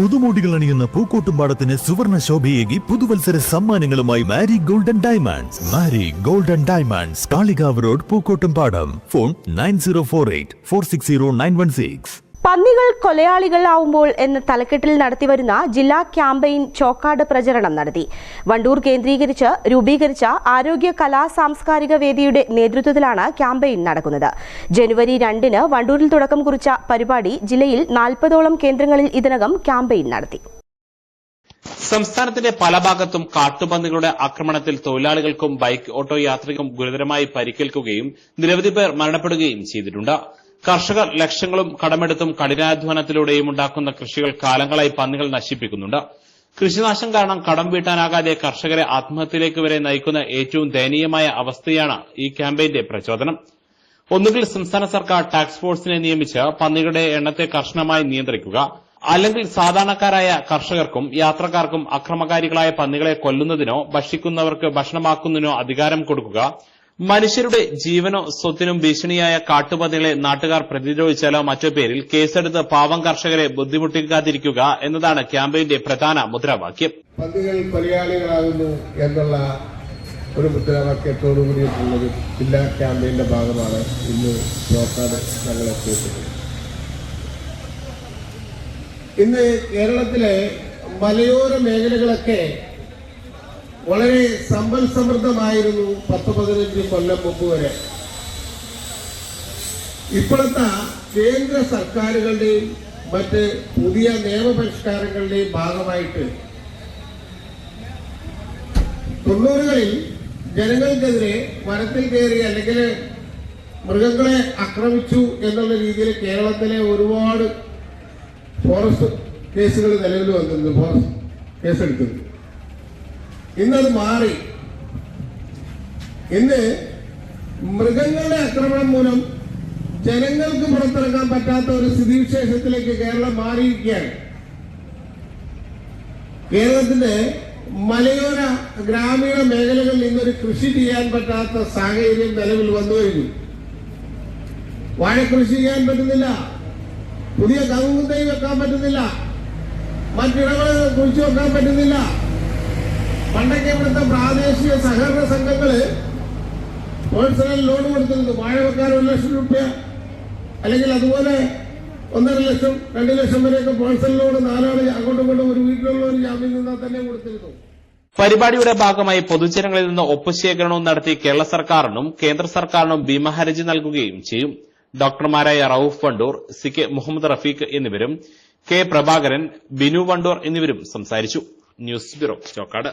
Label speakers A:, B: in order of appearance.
A: പുതുമോടികൾ അണിയുന്ന പൂക്കോട്ടുംപാടത്തിന് സുവർണ ശോഭയേകി പുതുവത്സര സമ്മാനങ്ങളുമായി Mari golden diamonds. Mari golden diamonds Kalikavu road Pookkottumpadam. Phone nine zero four eight four six zero nine one six.
B: പന്നികൾ കൊലയാളികളാവുമ്പോൾ എന്ന തലക്കെട്ടിൽ നടത്തിവരുന്ന ജില്ലാ ക്യാമ്പയിൻ ചോക്കാട് പ്രചരണം നടത്തി. വണ്ടൂർ കേന്ദ്രീകരിച്ച് രൂപീകരിച്ച ആരോഗ്യ കലാ സാംസ്കാരിക വേദിയുടെ നേതൃത്വത്തിലാണ് ക്യാമ്പയിൻ നടക്കുന്നത്. ജനുവരി രണ്ടിന് വണ്ടൂരിൽ തുടക്കം കുറിച്ച പരിപാടി ജില്ലയിൽ നാൽപ്പതോളം കേന്ദ്രങ്ങളിൽ ഇതിനകം ക്യാമ്പയിൻ നടത്തി.
C: സംസ്ഥാനത്തിന്റെ പല ഭാഗത്തും കാട്ടുപന്നികളുടെ ആക്രമണത്തിൽ തൊഴിലാളികൾക്കും ബൈക്ക് ഓട്ടോ യാത്രികർക്കും ഗുരുതരമായി പരിക്കേൽക്കുകയും നിരവധി പേർ മരണപ്പെടുകയും ചെയ്തിട്ടുണ്ട്. കർഷകർ ലക്ഷങ്ങളും കടമെടുത്തും കഠിനാധ്വാനത്തിലൂടെയും ഉണ്ടാക്കുന്ന കൃഷികൾ കാലങ്ങളായി പന്നികൾ നശിപ്പിക്കുന്നുണ്ട്. കൃഷിനാശം കാരണം കടം വീട്ടാനാകാതെ കർഷകരെ ആത്മഹത്യയിലേക്ക് വരെ നയിക്കുന്ന ഏറ്റവും ദയനീയമായ അവസ്ഥയാണ് ഈ ക്യാമ്പയിന്റെ പ്രചോദനം. ഒന്നുകിൽ സംസ്ഥാന സർക്കാർ ടാക്സ് ഫോഴ്സിനെ നിയമിച്ച് പന്നികളുടെ എണ്ണത്തെ കർശനമായി നിയന്ത്രിക്കുക അല്ലെങ്കിൽ സാധാരണക്കാരായ കർഷകർക്കും യാത്രക്കാർക്കും അക്രമകാരികളായ പന്നികളെ കൊല്ലുന്നതിനോ ഭക്ഷിക്കുന്നവർക്ക് ഭക്ഷണമാക്കുന്നതിനോ അധികാരം കൊടുക്കുക മനുഷ്യരുടെ ജീവനോ സ്വത്തിനും ഭീഷണിയായ കാട്ടുപന്നികളെ നാട്ടുകാർ പ്രതിരോധിച്ചാലോ മറ്റോ പേരിൽ കേസെടുത്ത് പാവം കർഷകരെ ബുദ്ധിമുട്ടിക്കാതിരിക്കുക എന്നതാണ് ക്യാമ്പയിന്റെ പ്രധാന മുദ്രാവാക്യം.
D: പന്നികൾ കൊലയാളികളാകുന്നു എന്നുള്ള ഒരു മുദ്രാവാക്യത്തോടു കൂടിയിട്ടുള്ളത് ജില്ലാ ക്യാമ്പയിന്റെ ഭാഗമാണ് ഇന്ന് ഇന്ന് കേരളത്തിലെ മലയോര മേഖലകളൊക്കെ വളരെ സമ്പൽ സമൃദ്ധമായിരുന്നു പത്ത് പതിനഞ്ച് കൊല്ലം മുമ്പ് വരെ. ഇപ്പോഴത്തെ കേന്ദ്ര സർക്കാരുകളുടെയും മറ്റ് പുതിയ നിയമപരിഷ്കാരങ്ങളുടെയും ഭാഗമായിട്ട് തൊണ്ണൂറുകളിൽ ജനങ്ങൾക്കെതിരെ മരത്തിൽ കയറി അല്ലെങ്കിൽ മൃഗങ്ങളെ ആക്രമിച്ചു എന്നുള്ള രീതിയിൽ കേരളത്തിലെ ഒരുപാട് ഫോറസ്റ്റ് കേസുകൾ നിലവിൽ വന്നിരുന്നു ഫോറസ്റ്റ് കേസെടുത്തിരുന്നു ഇന്നത് മാറി. ഇന്ന് മൃഗങ്ങളുടെ ആക്രമണം മൂലം ജനങ്ങൾക്ക് പുറത്തിറങ്ങാൻ പറ്റാത്ത ഒരു സ്ഥിതിവിശേഷത്തിലേക്ക് കേരളം മാറിയിരിക്കുകയാണ്. കേരളത്തിന്റെ മലയോര ഗ്രാമീണ മേഖലകളിൽ ഇന്നൊരു കൃഷി ചെയ്യാൻ പറ്റാത്ത സാഹചര്യം നിലവിൽ വന്നു കഴിഞ്ഞു. വാഴ കൃഷി ചെയ്യാൻ പറ്റുന്നില്ല. പുതിയ കവുങ്ങ് വെക്കാൻ പറ്റുന്നില്ല. മറ്റിടങ്ങൾ കുഴിച്ചു വെക്കാൻ പറ്റുന്നില്ല. പണ്ടൊക്കെ ഇവിടുത്തെ പ്രാദേശിക സഹകരണ സംഘങ്ങൾ പേഴ്സണൽ ലോൺ കൊടുക്കുന്നത് വാഴ വെക്കാൻ ഒരു ലക്ഷം രൂപ അല്ലെങ്കിൽ അതുപോലെ ഒന്നര ലക്ഷം രണ്ട് ലക്ഷം വരെയൊക്കെ പേഴ്സണൽ ലോൺ നാലാൾ അങ്ങോട്ടും ഇങ്ങോട്ടും ഒരു വീട്ടിലുള്ള ഒരു ജാമ്യം നിന്നാൽ തന്നെ കൊടുത്തിരുന്നു.
C: പരിപാടിയുടെ ഭാഗമായി പൊതുജനങ്ങളിൽ നിന്ന് ഒപ്പുശേഖരണവും നടത്തി കേരള സർക്കാരിനും കേന്ദ്ര സർക്കാരിനും ഭീമഹർജി നൽകുകയും ചെയ്യും. ഡോക്ടർമാരായ റൌഫ് വണ്ടൂർ സി കെ മുഹമ്മദ് റഫീഖ് എന്നിവരും കെ പ്രഭാകരൻ ബിനു വണ്ടൂർ എന്നിവരും സംസാരിച്ചു. News bureau Chokkad.